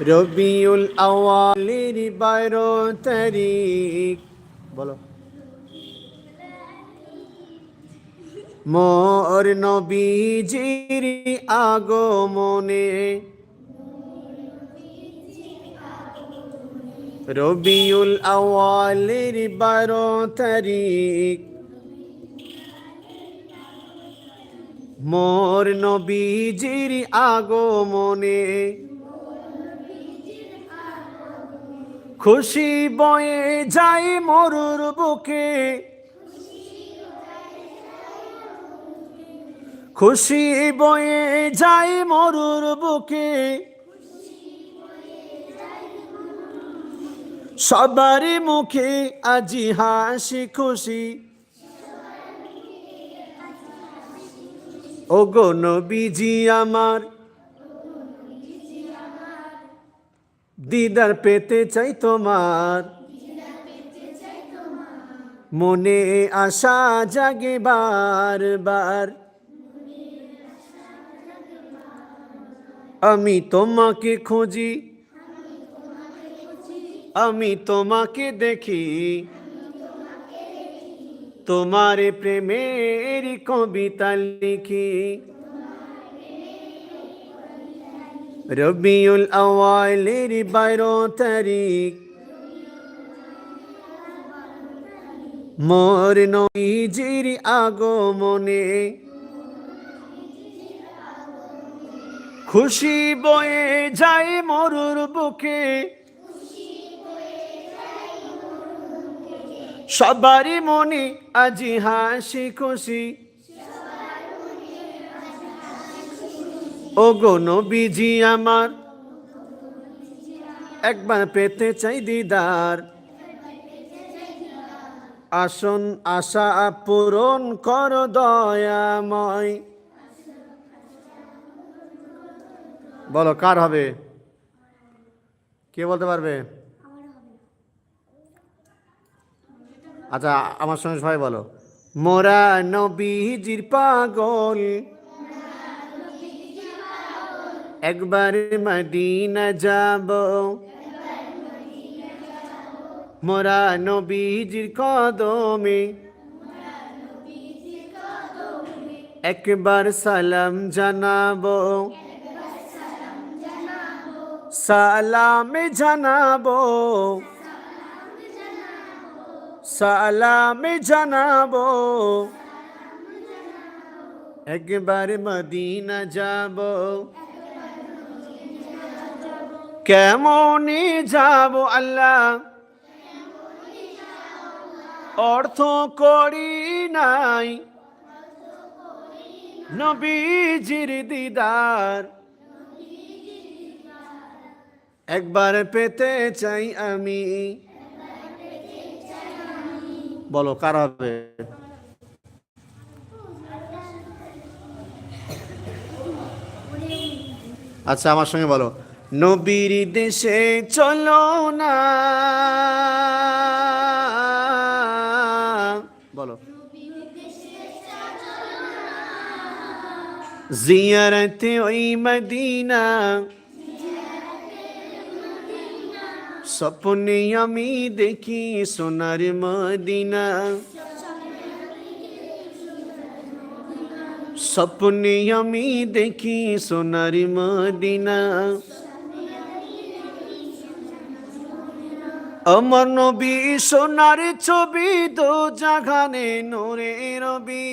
রবিউল আওয়ালের বারো তারিখ। বলো। মোর নবীজির আগমনে। রবিউল আওয়ালের বারো তারিখ। মোর নবীজির আগমনে। খুশি বয়ে যায় মরুর বুকে। খুশি বয়ে যায় মরুর বুকে। সবার মুখে আজি হাসি খুশি। ও গো নবীজি আমার দিদার পেতে চাই তোমার। মনে আশা জাগে বার বার আমি তোমাকে খুঁজি। আমি তোমাকে দেখি। তোমার প্রেমের কবিতা লিখি। রবিউল আওয়ালের বারো তারিখ। মোর নইজির আগমনে খুশি বয়ে যায় মরুর বুকে। সবারই মনে আজি হাসি খুশি। ও গো নবীজি আমার। একবার পেতে চাই দিদার। আসন আশা পূরণ কর দয়াময়। বলো, কার হবে? কে বলতে পারবে? আচ্ছা আমার সঙ্গে সবাই বলো। মোরা নবীজির পাগল। একবার মদিনা যাব। মোরা নবীজির কদমে। একবার সালাম জানাব। সালামে জানাব। সালামে জানাব। একবার মদিনা যাব। কেমনে যাব আল্লাহ? অর্থ করি নাই। নবীজির দিদার। একবার পেতে চাই আমি। বলো, কার হবে? আচ্ছা আমার সঙ্গে বলো। নবীর দেশে চলো না। বলো। জিয়ারতে ওই মদিনা। স্বপ্নে আমি দেখি সোনার মদিনা। স্বপ্নে আমি দেখি সোনার মদিনা। আমার নবী সোনার ছবি দো জাগানে নোরে রবি